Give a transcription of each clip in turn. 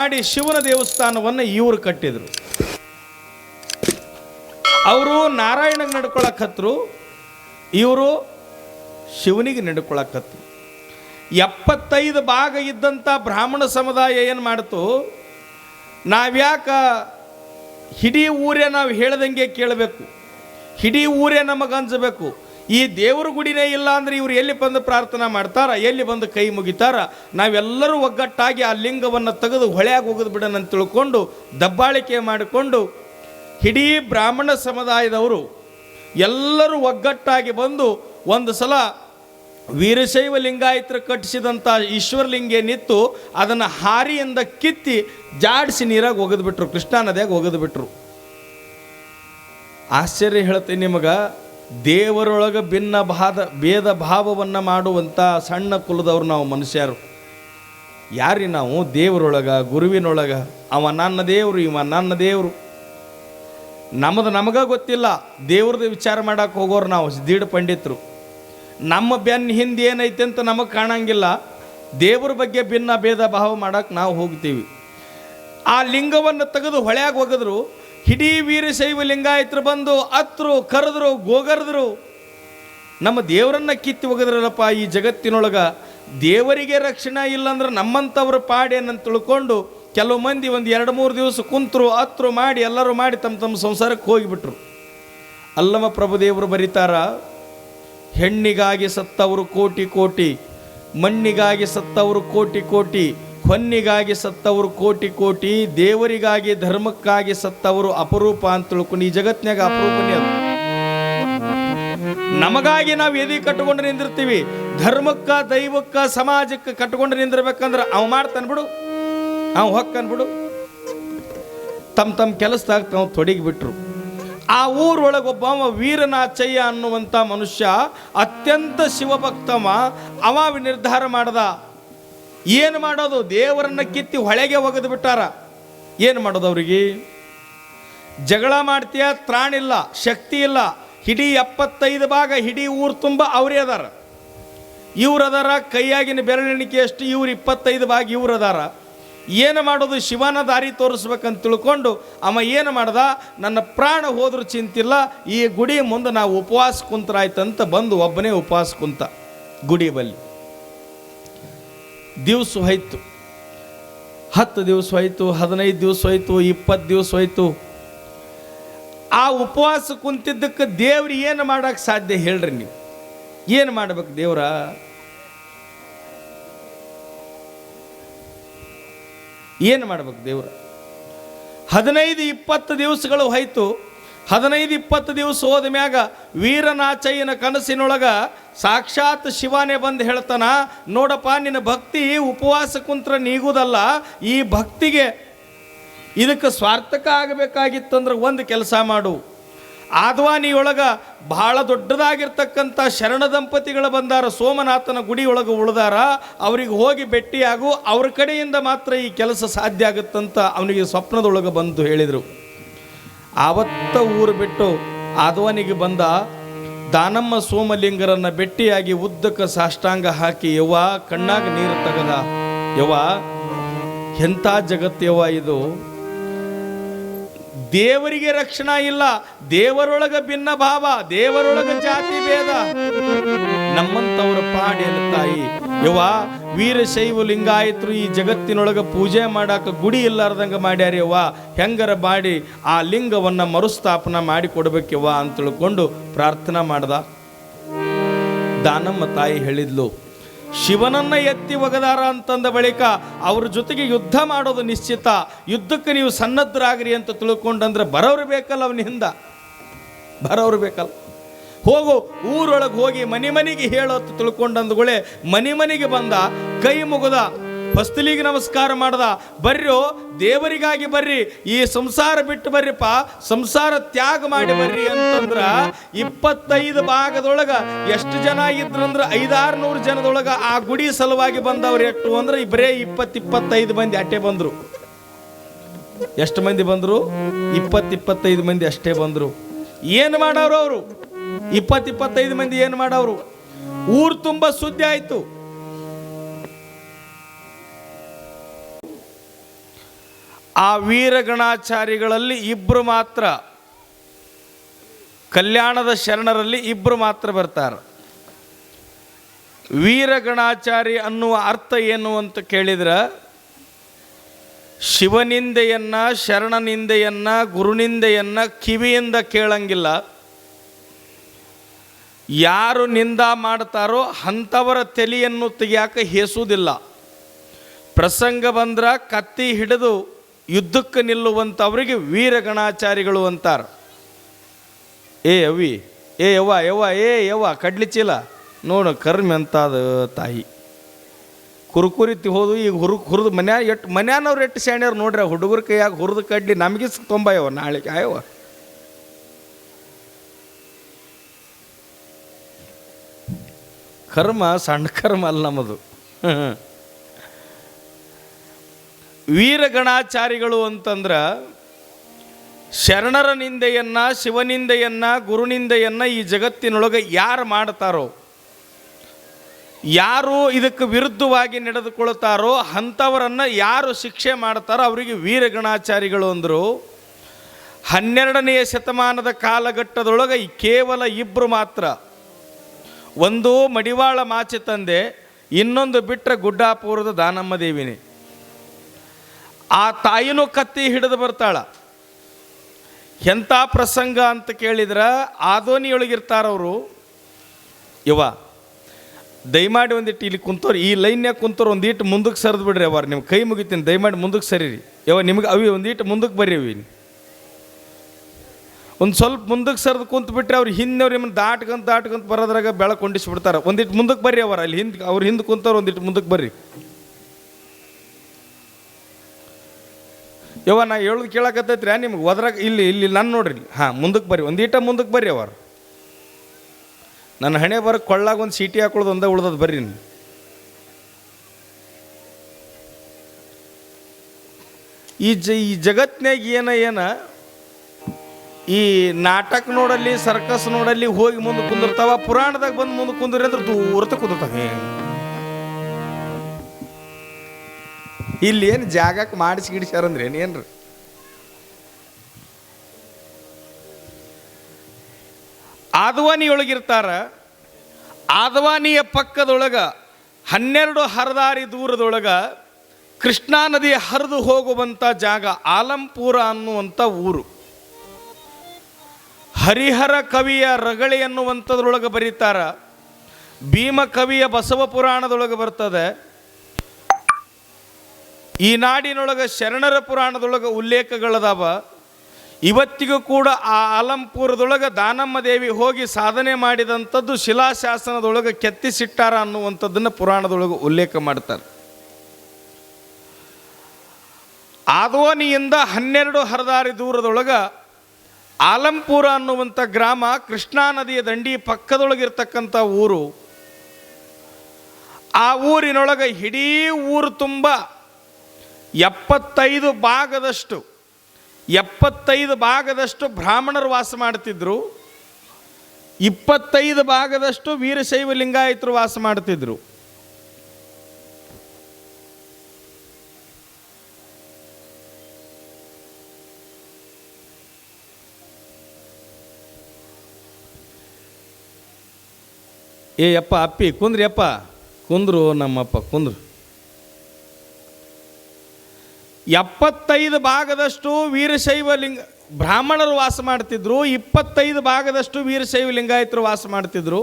ಮಾಡಿ ಶಿವನ ದೇವಸ್ಥಾನವನ್ನು ಇವರು ಕಟ್ಟಿದರು. ಅವರು ನಾರಾಯಣಗೆ ನಡ್ಕೊಳಕತ್ರು, ಇವರು ಶಿವನಿಗೆ ನಡ್ಕೊಳಕತ್ರು. ಎಪ್ಪತ್ತೈದು ಭಾಗ ಇದ್ದಂಥ ಬ್ರಾಹ್ಮಣ ಸಮುದಾಯ ಏನು ಮಾಡ್ತು, ನಾವ್ಯಾಕ ಹಿಡೀ ಊರೇ ನಾವು ಹೇಳ್ದಂಗೆ ಕೇಳಬೇಕು, ಹಿಡೀ ಊರೇ ನಮಗೆ ಅನ್ಸಬೇಕು ಈ ದೇವ್ರ ಗುಡಿನೇ ಇಲ್ಲ ಅಂದ್ರೆ ಇವ್ರು ಎಲ್ಲಿ ಬಂದು ಪ್ರಾರ್ಥನಾ ಮಾಡ್ತಾರ, ಎಲ್ಲಿ ಬಂದು ಕೈ ಮುಗಿತಾರ? ನಾವೆಲ್ಲರೂ ಒಗ್ಗಟ್ಟಾಗಿ ಆ ಲಿಂಗವನ್ನು ತೆಗೆದು ಹೊಳೆಯಾಗಿ ಹೋಗೋದು ಬಿಡೋಣ ತಿಳ್ಕೊಂಡು ದಬ್ಬಾಳಿಕೆ ಮಾಡಿಕೊಂಡು ಇಡೀ ಬ್ರಾಹ್ಮಣ ಸಮುದಾಯದವರು ಎಲ್ಲರೂ ಒಗ್ಗಟ್ಟಾಗಿ ಬಂದು ಒಂದು ಸಲ ವೀರಶೈವ ಲಿಂಗಾಯತರು ಕಟ್ಟಿಸಿದಂಥ ಈಶ್ವರಲಿಂಗ ಏನಿತ್ತು ಅದನ್ನು ಹಾರಿಯಿಂದ ಕಿತ್ತಿ ಜಾಡಿಸಿ ಬಿಟ್ರು ಒಗೆದ್ಬಿಟ್ರು ಕೃಷ್ಣಾ ನದಿಯಾಗಿ ಒಗೆದ್ಬಿಟ್ರು ಆಶ್ಚರ್ಯ ಹೇಳ್ತೀನಿ ನಿಮಗೆ. ದೇವರೊಳಗೆ ಭಿನ್ನ ಭಾದ, ಭೇದ ಭಾವವನ್ನು ಮಾಡುವಂಥ ಸಣ್ಣ ಕುಲದವ್ರು ನಾವು ಮನುಷ್ಯರು. ಯಾರಿ ನಾವು? ದೇವರೊಳಗ, ಗುರುವಿನೊಳಗ. ಅವ ನನ್ನ ದೇವರು, ಇವ ನನ್ನ ದೇವರು. ನಮ್ಮದು ನಮಗೆ ಗೊತ್ತಿಲ್ಲ. ದೇವ್ರದ್ದು ವಿಚಾರ ಮಾಡಕ್ಕೆ ಹೋಗೋರು ನಾವು, ದೀಡ್ ಪಂಡಿತರು. ನಮ್ಮ ಬೆನ್ನ ಹಿಂದೆ ಏನೈತೆ ಅಂತ ನಮಗೆ ಕಾಣಂಗಿಲ್ಲ. ದೇವ್ರ ಬಗ್ಗೆ ಭಿನ್ನ ಭೇದ ಭಾವ ಮಾಡಕ್ಕೆ ನಾವು ಹೋಗ್ತೀವಿ. ಆ ಲಿಂಗವನ್ನು ತೆಗೆದು ಹೊಳೆಯಾಗಿ ಒಗೆದ್ರು ಇಡೀ ವೀರಶೈವ ಲಿಂಗಾಯತರು ಬಂದು ಅತ್ರು, ಕರೆದ್ರು, ಗೋಗರ್ದ್ರು. ನಮ್ಮ ದೇವರನ್ನ ಕಿತ್ತಿ ಒಗೆದ್ರಲ್ಲಪ್ಪ ಈ ಜಗತ್ತಿನೊಳಗ. ದೇವರಿಗೆ ರಕ್ಷಣೆ ಇಲ್ಲಂದ್ರೆ ನಮ್ಮಂಥವ್ರ ಪಾಡೇನಂತ ತಿಳ್ಕೊಂಡು ಕೆಲವು ಮಂದಿ ಒಂದು ಎರಡು ಮೂರು ದಿವಸ ಕುಂತರು, ಅತ್ರು ಮಾಡಿ, ಎಲ್ಲರೂ ಮಾಡಿ ತಮ್ಮ ತಮ್ಮ ಸಂಸಾರಕ್ಕೆ ಹೋಗಿಬಿಟ್ರು. ಅಲ್ಲಮ ಪ್ರಭುದೇವರು ಬರೀತಾರ, ಹೆಣ್ಣಿಗಾಗಿ ಸತ್ತವರು ಕೋಟಿ ಕೋಟಿ, ಮಣ್ಣಿಗಾಗಿ ಸತ್ತವರು ಕೋಟಿ ಕೋಟಿ ಹೊನ್ನಿಗಾಗಿ ಸತ್ತವರು ಕೋಟಿ ಕೋಟಿ, ದೇವರಿಗಾಗಿ, ಧರ್ಮಕ್ಕಾಗಿ ಸತ್ತವರು ಅಪರೂಪ ಅಂತ ತಿಳ್ಕೊಂಡು ಈ ಜಗತ್ನಾಗ ಅಪರೂಪನೇ ಅದು. ನಮಗಾಗಿ ನಾವು ಎದಿ ಕಟ್ಟಿಕೊಂಡು ನಿಂದಿರ್ತೀವಿ. ಧರ್ಮಕ್ಕ, ದೈವಕ್ಕ, ಸಮಾಜಕ್ಕೆ ಕಟ್ಟಿಕೊಂಡು ನಿಂದಿರ್ಬೇಕಂದ್ರೆ ಅವ ಮಾಡ್ತಾನೆ ಬಿಡು. ಅವ್ ಹೊಕ್ಕನ್ ಬಿಡು. ತಮ್ಮ ತಮ್ಮ ಕೆಲಸದಾಗ ತಾವು ತೊಡಗಿಬಿಟ್ರು. ಆ ಊರೊಳಗೆ ಒಬ್ಬ ವೀರನಾಚಯ್ಯ ಅನ್ನುವಂಥ ಮನುಷ್ಯ ಅತ್ಯಂತ ಶಿವಭಕ್ತವ, ಅವ ನಿರ್ಧಾರ ಮಾಡ್ದ. ಏನು ಮಾಡೋದು? ದೇವರನ್ನ ಕಿತ್ತಿ ಹೊಳೆಗೆ ಒಗೆದು ಬಿಟ್ಟಾರ. ಏನು ಮಾಡೋದು ಅವ್ರಿಗೆ? ಜಗಳ ಮಾಡ್ತೀಯ? ತ್ರಾಣಿಲ್ಲ, ಶಕ್ತಿ ಇಲ್ಲ. ಹಿಡೀ ಎಪ್ಪತ್ತೈದು ಭಾಗ ಹಿಡೀ ಊರು ತುಂಬ ಅವರೇ ಅದಾರ. ಇವ್ರು ಅದಾರ, ಕೈಯಾಗಿನ ಬೆರಳೆಣಿಕೆ ಅಷ್ಟು ಇವ್ರು ಇಪ್ಪತ್ತೈದು ಭಾಗ ಇವ್ರು ಅದಾರ. ಏನು ಮಾಡೋದು? ಶಿವನ ದಾರಿ ತೋರಿಸ್ಬೇಕಂತ ತಿಳ್ಕೊಂಡು ಅಮ್ಮ ಏನು ಮಾಡ್ದ? ನನ್ನ ಪ್ರಾಣ ಹೋದ್ರೂ ಚಿಂತಿಲ್ಲ, ಈ ಗುಡಿ ಮುಂದೆ ನಾವು ಉಪವಾಸ ಕುಂತರಾಯ್ತಂತ ಬಂದು ಒಬ್ಬನೇ ಉಪವಾಸ ಕುಂತ ಗುಡಿ ಬಲ್ಲಿ. ದಿವಸ ಹೋಯ್ತು. ಹತ್ತು ದಿವಸ ಹೋಯ್ತು, ಹದಿನೈದು ದಿವಸ ಹೋಯ್ತು, ಇಪ್ಪತ್ತು ದಿವಸ ಹೋಯ್ತು. ಆ ಉಪವಾಸ ಕುಂತಿದ್ದಕ್ಕೆ ದೇವ್ರು ಏನು ಮಾಡೋಕ್ಕೆ ಸಾಧ್ಯ ಹೇಳ್ರಿ ನೀವು. ಏನು ಮಾಡ್ಬೇಕು ದೇವ್ರ? ಏನು ಮಾಡ್ಬೇಕು ದೇವ್ರ? ಹದಿನೈದು, ಇಪ್ಪತ್ತು ದಿವಸಗಳು ಹೋಯ್ತು. ಹದಿನೈದು ಇಪ್ಪತ್ತು ದಿವಸ ಹೋದ ಮ್ಯಾಗ ವೀರನಾಚಯ್ಯನ ಕನಸಿನೊಳಗ ಸಾಕ್ಷಾತ್ ಶಿವನೇ ಬಂದು ಹೇಳ್ತಾನ, ನೋಡಪ್ಪ, ನಿನ್ನ ಭಕ್ತಿ ಉಪವಾಸ ಕುಂತ್ರ ನೀಗುದಲ್ಲ, ಈ ಭಕ್ತಿಗೆ ಇದಕ್ಕೆ ಸ್ವಾರ್ಥಕ ಆಗಬೇಕಾಗಿತ್ತಂದ್ರೆ ಒಂದು ಕೆಲಸ ಮಾಡು. ಆದ್ವಾನಿಯೊಳಗ ಬಹಳ ದೊಡ್ಡದಾಗಿರ್ತಕ್ಕಂಥ ಶರಣ ದಂಪತಿಗಳು ಬಂದಾರ, ಸೋಮನಾಥನ ಗುಡಿಯೊಳಗೆ ಉಳಿದಾರ, ಅವ್ರಿಗೆ ಹೋಗಿ ಭೇಟಿಯಾಗು, ಅವ್ರ ಕಡೆಯಿಂದ ಮಾತ್ರ ಈ ಕೆಲಸ ಸಾಧ್ಯ ಆಗುತ್ತಂತ ಅವನಿಗೆ ಸ್ವಪ್ನದೊಳಗೆ ಬಂದು ಹೇಳಿದರು. ಆವತ್ತ ಊರು ಬಿಟ್ಟು ಆದ್ವಾನಿಗೆ ಬಂದ ದಾನಮ್ಮ ಸೋಮಲಿಂಗರನ್ನ ಭೆಟ್ಟಿಯಾಗಿ ಉದ್ದಕ್ಕೆ ಸಾಷ್ಟಾಂಗ ಹಾಕಿ ಯವ್ವ, ಕಣ್ಣಾಗ ನೀರು ತೆಗದ. ಯವ್ವ, ಎಂಥ ಜಗತ್ತವ್ವ ಇದು? ದೇವರಿಗೆ ರಕ್ಷಣಾ ಇಲ್ಲ, ದೇವರೊಳಗ ಭಿನ್ನ ಭಾವ, ದೇವರೊಳಗ ಜಾತಿ ಭೇದ. ನಮ್ಮಂತವರ ಪಾಡಿ ತಾಯಿ, ಯವ್ವ ವೀರಶೈವ ಲಿಂಗಾಯತರು ಈ ಜಗತ್ತಿನೊಳಗ ಪೂಜೆ ಮಾಡಾಕ ಗುಡಿ ಇಲ್ಲಾರ್ದಂಗ ಮಾಡ್ಯಾರ ಯವ್ವ. ಹೆಂಗರ ಮಾಡಿ ಆ ಲಿಂಗವನ್ನ ಮರುಸ್ಥಾಪನ ಮಾಡಿ ಕೊಡ್ಬೇಕವ್ವ ಅಂತ ತಿಳ್ಕೊಂಡು ಪ್ರಾರ್ಥನಾ ಮಾಡ್ದ. ದಾನಮ್ಮ ತಾಯಿ ಹೇಳಿದ್ಲು ಶಿವನನ್ನ ಎತ್ತಿ ಒಗದಾರ ಅಂತಂದ ಬಳಿಕ ಅವ್ರ ಜೊತೆಗೆ ಯುದ್ಧ ಮಾಡೋದು ನಿಶ್ಚಿತ. ಯುದ್ಧಕ್ಕೆ ನೀವು ಸನ್ನದ್ಧರಾಗ್ರಿ ಅಂತ ತಿಳ್ಕೊಂಡಂದ್ರೆ ಬರೋರು ಬೇಕಲ್ಲ ಅವನ ಹಿಂದ. ಬರೋರು ಬೇಕಲ್ಲ. ಹೋಗು, ಊರೊಳಗೆ ಹೋಗಿ ಮನೆ ಮನೆಗೆ ಅಂತ ತಿಳ್ಕೊಂಡಂದುಗಳೇ ಮನೆ ಮನೆಗೆ ಬಂದ, ಕೈ ಮುಗದ ಹೊಸ್ತಲಿಗೆ ನಮಸ್ಕಾರ ಮಾಡ್ದ. ಬರ್ರೋ, ದೇವರಿಗಾಗಿ ಬರ್ರಿ, ಈ ಸಂಸಾರ ಬಿಟ್ಟು ಬರ್ರಿಪ್ಪ, ಸಂಸಾರ ತ್ಯಾಗ ಮಾಡಿ ಬರ್ರಿ ಅಂತಂದ್ರ ಇಪ್ಪತ್ತೈದು ಭಾಗದೊಳಗ ಎಷ್ಟು ಜನ ಇದ್ರಂದ್ರ ಐದಾರು ನೂರು ಜನದೊಳಗ ಆ ಗುಡಿ ಸಲುವಾಗಿ ಬಂದವ್ರು ಎಷ್ಟು ಅಂದ್ರೆ ಇಬ್ಬರೇ ಇಪ್ಪತ್ತಿಪ್ಪತ್ತೈದು ಮಂದಿ ಅಟ್ಟೆ ಬಂದ್ರು. ಎಷ್ಟು ಮಂದಿ ಬಂದರು? ಇಪ್ಪತ್ತಿಪ್ಪತ್ತೈದು ಮಂದಿ ಅಷ್ಟೇ ಬಂದರು. ಏನು ಮಾಡವ್ರು ಅವರು? ಇಪ್ಪತ್ತಿಪ್ಪತ್ತೈದು ಮಂದಿ ಏನು ಮಾಡವ್ರು? ಊರು ತುಂಬ ಸುದ್ದಿ ಆಯ್ತು. ಆ ವೀರಗಣಾಚಾರಿಗಳಲ್ಲಿ ಇಬ್ಬರು ಮಾತ್ರ, ಕಲ್ಯಾಣದ ಶರಣರಲ್ಲಿ ಇಬ್ಬರು ಮಾತ್ರ ಬರ್ತಾರೆ. ವೀರಗಣಾಚಾರಿ ಅನ್ನುವ ಅರ್ಥ ಏನು ಅಂತ ಕೇಳಿದ್ರೆ, ಶಿವನಿಂದೆಯನ್ನು, ಶರಣನಿಂದೆಯನ್ನು, ಗುರುನಿಂದೆಯನ್ನು ಕಿವಿಯಿಂದ ಕೇಳಂಗಿಲ್ಲ. ಯಾರು ನಿಂದ ಮಾಡ್ತಾರೋ ಅಂಥವರ ತಲೆಯನ್ನು ತೆಗಿಯಾಕ ಹೇಸುವುದಿಲ್ಲ. ಪ್ರಸಂಗ ಬಂದ್ರೆ ಕತ್ತಿ ಹಿಡಿದು ಯುದ್ಧಕ್ಕೆ ನಿಲ್ಲುವಂಥವರಿಗೆ ವೀರಗಣಾಚಾರಿಗಳು ಅಂತಾರೆ. ಏ ಅವಿ, ಏ ಯವ್ವ ಯವ್ವ, ಏ ಯವ್ವ, ಕಡ್ಲಿ ಚೀಲ. ನೋಡು, ಕರ್ಮಿ ಅಂತಾದ ತಾಯಿ. ಕುರುಕುರಿ ಹೋದು, ಈಗ ಹುರು, ಹುರಿದು ಮನ್ಯಾಗ ಎಟ್ಟು ಮನ್ಯಾನವ್ರು ಎಟ್ಟು ಸ್ಯಾಣ್ಯವ್ರು ನೋಡ್ರಿ ಹುಡುಗರ ಕೈಯಾಗ ಹುರಿದು ಕಡ್ಲಿ ನಮಗೆ ತೊಂಬಯವ ನಾಳೆ ಆಯವ ಕರ್ಮ ಸಣ್ಣ ಕರ್ಮ ಅಲ್ಲ ನಮ್ಮದು. ವೀರಗಣಾಚಾರಿಗಳು ಅಂತಂದ್ರೆ ಶರಣರ ನಿಂದೆಯನ್ನು, ಶಿವನಿಂದೆಯನ್ನು, ಗುರುನಿಂದೆಯನ್ನ ಈ ಜಗತ್ತಿನೊಳಗೆ ಯಾರು ಮಾಡ್ತಾರೋ, ಯಾರು ಇದಕ್ಕೆ ವಿರುದ್ಧವಾಗಿ ನಡೆದುಕೊಳ್ತಾರೋ, ಅಂಥವರನ್ನು ಯಾರು ಶಿಕ್ಷೆ ಮಾಡ್ತಾರೋ ಅವರಿಗೆ ವೀರಗಣಾಚಾರಿಗಳು ಅಂದರು. ಹನ್ನೆರಡನೆಯ ಶತಮಾನದ ಕಾಲಘಟ್ಟದೊಳಗೆ ಕೇವಲ ಇಬ್ಬರು ಮಾತ್ರ. ಒಂದು ಮಡಿವಾಳ ಮಾಚೆ ತಂದೆ ಇನ್ನೊಂದು ಬಿಟ್ಟರೆ ಗುಡ್ಡಾಪುರದ ದಾನಮ್ಮ ದೇವಿನಿ. ಆ ತಾಯಿನೂ ಕತ್ತಿ ಹಿಡಿದು ಬರ್ತಾಳ. ಎಂಥ ಪ್ರಸಂಗ ಅಂತ ಕೇಳಿದ್ರೆ ಆದೋನಿಯೊಳಗಿರ್ತಾರವರು ಇವ ದಯಮಾಡಿ ಒಂದಿಟ್ಟು ಇಲ್ಲಿ ಕುಂತವ್ರು ಈ ಲೈನ್ಯಾಗ ಕುಂತವ್ರು ಒಂದಿಟ್ಟು ಮುಂದಕ್ಕೆ ಸರಿದು ಬಿಡ್ರಿ ಅವ್ರು ನಿಮ್ಮ ಕೈ ಮುಗಿತೀನಿ, ದಯಮಾಡಿ ಮುಂದಕ್ಕೆ ಸರಿರಿ. ಯವ ನಿಮ್ಗೆ ಅವಿ ಒಂದಿಟ್ಟು ಮುಂದಕ್ಕೆ ಬರೀವಿ ಒಂದು ಸ್ವಲ್ಪ ಮುಂದಕ್ಕೆ ಸರಿದು ಕುಂತು ಬಿಟ್ರೆ ಅವ್ರು ಹಿಂದವ್ರು ನಿಮ್ಮನ್ನು ದಾಟ್ಕಂತ ದಾಟ್ಕಂತ ಬರೋದ್ರಾಗ ಬೆಳಕು ಹೊಂಡಿಸ್ಬಿಡ್ತಾರೆ. ಒಂದಿಟ್ಟು ಮುಂದಕ್ಕೆ ಬರ್ರಿ ಅವರ ಅಲ್ಲಿ ಹಿಂದೆ, ಅವ್ರು ಹಿಂದೆ ಕುಂತವ್ರು ಒಂದಿಟ್ಟು ಮುಂದಕ್ಕೆ ಬರ್ರಿ. ಯವ್ವ, ನಾ ಹೇಳೋದು ಕೇಳಕತ್ತೈತ್ರಿ ನಿಮ್ಗೆ ಒದ್ರಾಗ ಇಲ್ಲಿ ಇಲ್ಲಿ ನಾನು ನೋಡ್ರಿ ಹಾಂ ಮುಂದಕ್ಕೆ ಬರ್ರಿ ಒಂದೀಟ ಮುಂದಕ್ಕೆ ಬರ್ರಿ ಅವರು. ನನ್ನ ಹಣೆ ಬರ ಕೊಳ್ಳಾಗ ಒಂದು ಸೀಟಿ ಹಾಕೊಳ್ಳೋದು ಒಂದೇ ಉಳ್ದದ ಬರ್ರಿ ನೀವು. ಈ ಜ, ಈ ಜಗತ್ನಾಗ ಏನ ಏನ, ಈ ನಾಟಕ ನೋಡಲ್ಲಿ ಸರ್ಕಸ್ ನೋಡಲ್ಲಿ ಹೋಗಿ ಮುಂದೆ ಕುಂದಿರ್ತಾವ, ಪುರಾಣದಾಗ ಬಂದು ಮುಂದೆ ಕುಂದ್ರಿ ಅಂದ್ರೆ ದೂರತ ಕುಂದಿರ್ತಾವೆ. ಇಲ್ಲಿ ಏನು ಜಾಗಕ್ಕೆ ಮಾಡಿಸಿ ಗಿಡಿಸ್ಯಾರಂದ್ರೆ ಏನ್ರಿ? ಆದವಾನಿಯೊಳಗಿರ್ತಾರ, ಆದವಾನಿಯ ಪಕ್ಕದೊಳಗ ಹನ್ನೆರಡು ಹರದಾರಿ ದೂರದೊಳಗ ಕೃಷ್ಣಾ ನದಿ ಹರಿದು ಹೋಗುವಂಥ ಜಾಗ ಆಲಂಪುರ ಅನ್ನುವಂಥ ಊರು. ಹರಿಹರ ಕವಿಯ ರಗಳೆ ಅನ್ನುವಂಥದ್ರೊಳಗೆ ಬರೀತಾರ ಭೀಮ ಕವಿಯ ಬಸವ ಪುರಾಣದೊಳಗೆ ಬರ್ತದೆ ಈ ನಾಡಿನೊಳಗೆ ಶರಣರ ಪುರಾಣದೊಳಗೆ ಉಲ್ಲೇಖಗಳದಾವ. ಇವತ್ತಿಗೂ ಕೂಡ ಆ ಆಲಂಪುರದೊಳಗೆ ದಾನಮ್ಮ ದೇವಿ ಹೋಗಿ ಸಾಧನೆ ಮಾಡಿದಂಥದ್ದು ಶಿಲಾಶಾಸನದೊಳಗೆ ಕೆತ್ತಿಸಿಟ್ಟಾರ ಅನ್ನುವಂಥದ್ದನ್ನು ಪುರಾಣದೊಳಗೆ ಉಲ್ಲೇಖ ಮಾಡ್ತಾರೆ. ಆದೋನಿಯಿಂದ ಹನ್ನೆರಡು ಹರದಾರಿ ದೂರದೊಳಗೆ ಆಲಂಪುರ ಅನ್ನುವಂಥ ಗ್ರಾಮ ಕೃಷ್ಣಾ ನದಿಯ ದಂಡಿ ಪಕ್ಕದೊಳಗಿರ್ತಕ್ಕಂಥ ಊರು. ಆ ಊರಿನೊಳಗೆ ಇಡೀ ಊರು ತುಂಬ. ಎಪ್ಪತ್ತೈದು ಭಾಗದಷ್ಟು ಎಪ್ಪತ್ತೈದು ಭಾಗದಷ್ಟು ಬ್ರಾಹ್ಮಣರು ವಾಸ ಮಾಡ್ತಿದ್ರು ಇಪ್ಪತ್ತೈದು ಭಾಗದಷ್ಟು ವೀರಶೈವ ಲಿಂಗಾಯತರು ವಾಸ ಮಾಡ್ತಿದ್ರು ಏ ಅಪ್ಪ ಅಪ್ಪಿ, ಕುಂದ್ರಿ ಅಪ್ಪ ಕುಂದ್ರು ನಮ್ಮಪ್ಪ, ಕುಂದ್ರು. ಎಪ್ಪತ್ತೈದು ಭಾಗದಷ್ಟು ವೀರಶೈವ ಲಿಂಗ, ಬ್ರಾಹ್ಮಣರು ವಾಸ ಮಾಡ್ತಿದ್ರು, ಇಪ್ಪತ್ತೈದು ಭಾಗದಷ್ಟು ವೀರಶೈವ ಲಿಂಗಾಯತರು ವಾಸ ಮಾಡ್ತಿದ್ರು.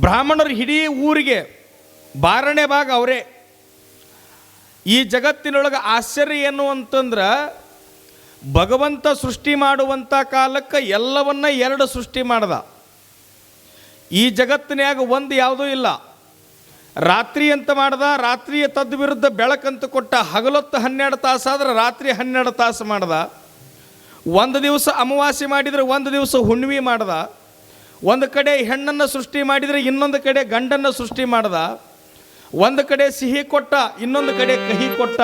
ಬ್ರಾಹ್ಮಣರು ಇಡೀ ಊರಿಗೆ, ಬಾರನೇ ಭಾಗ ಅವರೇ. ಈ ಜಗತ್ತಿನೊಳಗೆ ಆಶ್ಚರ್ಯ ಏನು ಅಂತಂದ್ರೆ ಭಗವಂತ ಸೃಷ್ಟಿ ಮಾಡುವಂಥ ಕಾಲಕ್ಕೆ ಎಲ್ಲವನ್ನ ಎರಡು ಸೃಷ್ಟಿ ಮಾಡ್ದ. ಈ ಜಗತ್ತಿನ್ಯಾಗ ಒಂದು ಯಾವುದೂ ಇಲ್ಲ. ರಾತ್ರಿ ಅಂತ ಮಾಡ್ದ, ರಾತ್ರಿಯ ತದ್ ವಿರುದ್ಧ ಬೆಳಕಂತ ಕೊಟ್ಟ ಹಗಲೊತ್ತು ಹನ್ನೆರಡು ತಾಸಾದ್ರೆ ರಾತ್ರಿ ಹನ್ನೆರಡು ತಾಸು ಮಾಡ್ದ. ಒಂದು ದಿವಸ ಅಮಾವಾಸ್ಯೆ ಮಾಡಿದರೆ ಒಂದು ದಿವಸ ಹುಣ್ಣಿಮೆ ಮಾಡ್ದ. ಒಂದು ಕಡೆ ಹೆಣ್ಣನ್ನು ಸೃಷ್ಟಿ ಮಾಡಿದರೆ ಇನ್ನೊಂದು ಕಡೆ ಗಂಡನ್ನು ಸೃಷ್ಟಿ ಮಾಡ್ದ. ಒಂದು ಕಡೆ ಸಿಹಿ ಕೊಟ್ಟ, ಇನ್ನೊಂದು ಕಡೆ ಕಹಿ ಕೊಟ್ಟ.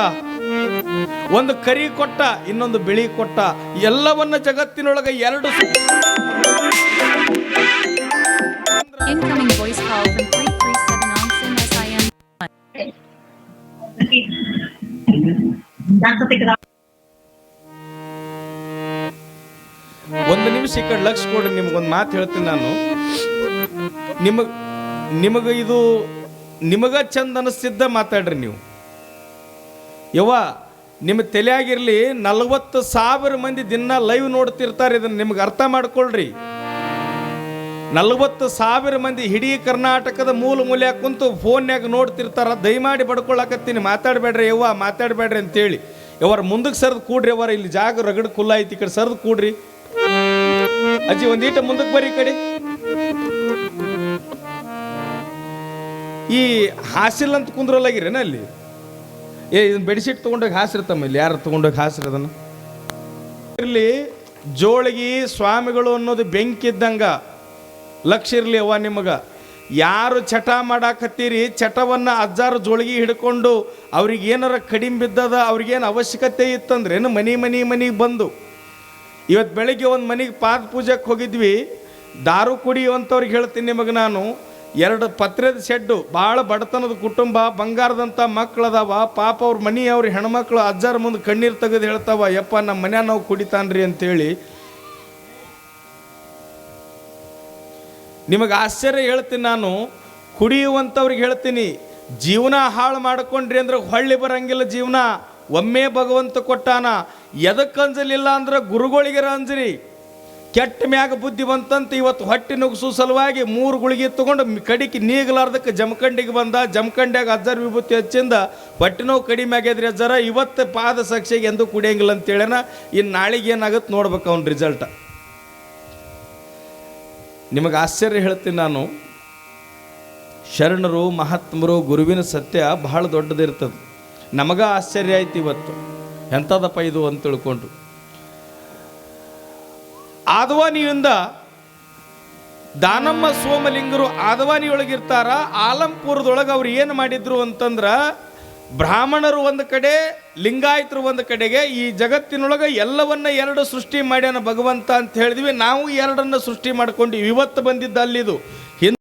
ಒಂದು ಕರಿ ಕೊಟ್ಟ, ಇನ್ನೊಂದು ಬಿಳಿ ಕೊಟ್ಟ. ಎಲ್ಲವನ್ನ ಜಗತ್ತಿನೊಳಗೆ ಎರಡು ಒಂದು ನಿಮಿಷ ಈ ಕಡೆ ಲಕ್ಷ ಕೊಡಿ ನಿಮ್ಗೊಂದು ಮಾತು ಹೇಳ್ತೀನಿ ನಾನು. ನಿಮಗ್, ನಿಮಗೆ ಇದು, ನಿಮಗ ಚಂದ ಅನಿಸ್ತಿದ್ದ ಮಾತಾಡ್ರಿ ನೀವು. ಯವ್ವ, ನಿಮ್ಮ ತಲೆಯಾಗಿರಲಿ ನಲವತ್ತು ಸಾವಿರ ಮಂದಿ ದಿನ ಲೈವ್ ನೋಡ್ತಿರ್ತಾರೆ, ಇದನ್ನು ನಿಮ್ಗೆ ಅರ್ಥ ಮಾಡ್ಕೊಳ್ರಿ. ನಲವತ್ತು ಸಾವಿರ ಮಂದಿ ಇಡೀ ಕರ್ನಾಟಕದ ಮೂಲ ಮೂಲೆ ಕುಂತು ಫೋನ್ಯಾಗ ನೋಡ್ತಿರ್ತಾರ. ದಯಮಾಡಿ ಬಡ್ಕೊಳಕತ್ತೀನಿ. ಮಾತಾಡಬೇಡ್ರಿ ಯವ್ವ, ಮಾತಾಡಬೇಡ್ರಿ ಅಂತೇಳಿ. ಇವರ ಮುಂದಕ್ಕೆ ಸರಿದು ಕೂಡ್ರಿ ಅವರ ಇಲ್ಲಿ ಜಾಗ ರಗಡ್ ಕುಲ್ಲ ಐತಿ ಈ ಕಡೆ ಸರಿದು ಕೂಡ್ರಿ. ಅಜ್ಜಿ ಒಂದೀಟ ಮುಂದಕ್ಕೆ ಬರ್ರಿ ಕಡೆ. ಈ ಹಾಸಿಲ್ ಅಂತ ಕುಂದ್ರಲ್ಲಾಗಿರೇನ ಅಲ್ಲಿ? ಏ ಇದನ್ನ ಬೆಡ್ಶೀಟ್ ತೊಗೊಂಡೋಗಿ ಹಾಸಿರ್ತಮ್ಮ ಇಲ್ಲಿ. ಯಾರು ತೊಗೊಂಡೋಗಿ ಹಾಸಿರ ಅದನ್ನು? ಇಲ್ಲಿ ಜೋಳಿಗೆ, ಸ್ವಾಮಿಗಳು ಅನ್ನೋದು ಬೆಂಕಿ ಇದ್ದಂಗ ಲಕ್ಷ ಇರಲಿ ಅವ್ವ ನಿಮಗೆ. ಯಾರು ಚಟ ಮಾಡಾಕತ್ತೀರಿ ಚಟವನ್ನು ಅಜ್ಜಾರು ಜೋಳಿಗೆ ಹಿಡ್ಕೊಂಡು ಅವ್ರಿಗೆ ಏನಾರ ಕಡಿಮೆ ಬಿದ್ದದ, ಅವ್ರಿಗೇನು ಅವಶ್ಯಕತೆ ಇತ್ತಂದ್ರೆ ಏನು ಮನೆ ಮನೆ ಮನೆಗೆ ಬಂದು. ಇವತ್ತು ಬೆಳಗ್ಗೆ ಒಂದು ಮನೆಗೆ ಪಾದ ಪೂಜೆಗೆ ಹೋಗಿದ್ವಿ, ದಾರು ಕುಡಿಯುವಂಥವ್ರಿಗೆ ಹೇಳ್ತೀನಿ ನಿಮಗೆ ನಾನು. ಎರಡು ಪತ್ರದ ಶೆಡ್ಡು ಭಾಳ ಬಡತನದ ಕುಟುಂಬ ಬಂಗಾರದಂಥ ಮಕ್ಕಳದಾವ ಪಾಪ ಅವ್ರ ಮನೆ ಅವ್ರ ಹೆಣ್ಮಕ್ಳು ಅಜ್ಜಾರ ಮುಂದೆ ಕಣ್ಣೀರು ತೆಗೆದು ಹೇಳ್ತಾವ, ಯಪ್ಪ ನಮ್ಮ ಮನ್ಯಾಗ ನಾವು ಕುಡಿತಾನ್ರಿ ಅಂತೇಳಿ ನಿಮಗೆ ಆಶ್ಚರ್ಯ ಹೇಳ್ತೀನಿ ನಾನು. ಕುಡಿಯುವಂಥವ್ರಿಗೆ ಹೇಳ್ತೀನಿ, ಜೀವನ ಹಾಳು ಮಾಡಿಕೊಂಡ್ರಿ ಅಂದ್ರೆ ಹೊಳ್ಳಿ ಬರಂಗಿಲ್ಲ ಜೀವನ. ಒಮ್ಮೆ ಭಗವಂತ ಕೊಟ್ಟಾನ ಎದಕ್ಕೆ ಅಂಜಲಿಲ್ಲ ಅಂದ್ರೆ ಗುರುಗಳಿಗರ ಅಂಜ್ರಿ ಕೆಟ್ಟ ಮ್ಯಾಗ ಬುದ್ಧಿ ಬಂತಂತ ಇವತ್ತು ಹೊಟ್ಟೆ ನುಗ್ಸು ಸಲುವಾಗಿ ಮೂರು ಗುಳಿಗೆ ತೊಗೊಂಡು ಕಡಿಕೆ ನೀಗಲಾರ್ದಕ್ಕೆ ಜಮಖಂಡಿಗೆ ಬಂದ, ಜಮಖಂಡಿಯಾಗ ಅಜ್ಜರ್ ವಿಭೂತಿ ಹಚ್ಚಿಂದ, ಹೊಟ್ಟೆ ನೋವು ಕಡಿಮೆ ಆಗ್ಯದ್ರಿ ಅಜ್ಜರ, ಇವತ್ತು ಪಾದ ಸಾಕ್ಷಿಗೆ ಎಂದೂ ಕುಡಿಯಂಗಿಲ್ಲ ಅಂತೇಳನ ಇನ್ನು ನಾಳೆಗೆ ಏನಾಗುತ್ತೆ ನೋಡ್ಬೇಕು ಅವ್ನ ರಿಸಲ್ಟ್ ನಿಮಗೆ ಆಶ್ಚರ್ಯ ಹೇಳ್ತೀನಿ ನಾನು. ಶರಣರು, ಮಹಾತ್ಮರು, ಗುರುವಿನ ಸತ್ಯ ಬಹಳ ದೊಡ್ಡದಿರ್ತದೆ. ನಮಗ ಆಶ್ಚರ್ಯ ಆಯ್ತು ಇವತ್ತು. ಎಂಥದಪ್ಪ ಇದು ಅಂತ ತಿಳ್ಕೊಂಡ್ರು ಆದವಾನಿಯಿಂದ ದಾನಮ್ಮ, ಸೋಮಲಿಂಗರು ಆದವಾನಿಯೊಳಗಿರ್ತಾರ, ಆಲಂಪುರದೊಳಗೆ ಅವ್ರು ಏನು ಮಾಡಿದ್ರು ಅಂತಂದ್ರೆ ಬ್ರಾಹ್ಮಣರು ಒಂದು ಕಡೆ, ಲಿಂಗಾಯತರು ಒಂದು ಕಡೆಗೆ, ಈ ಜಗತ್ತಿನೊಳಗೆ ಎಲ್ಲವನ್ನ ಎರಡು ಸೃಷ್ಟಿ ಮಾಡ್ಯಾನ ಭಗವಂತ ಅಂತ ಹೇಳಿದ್ವಿ. ನಾವು ಎರಡನ್ನ ಸೃಷ್ಟಿ ಮಾಡ್ಕೊಂಡು ಇವತ್ತು ಬಂದಿದ್ದ ಅಲ್ಲಿದು.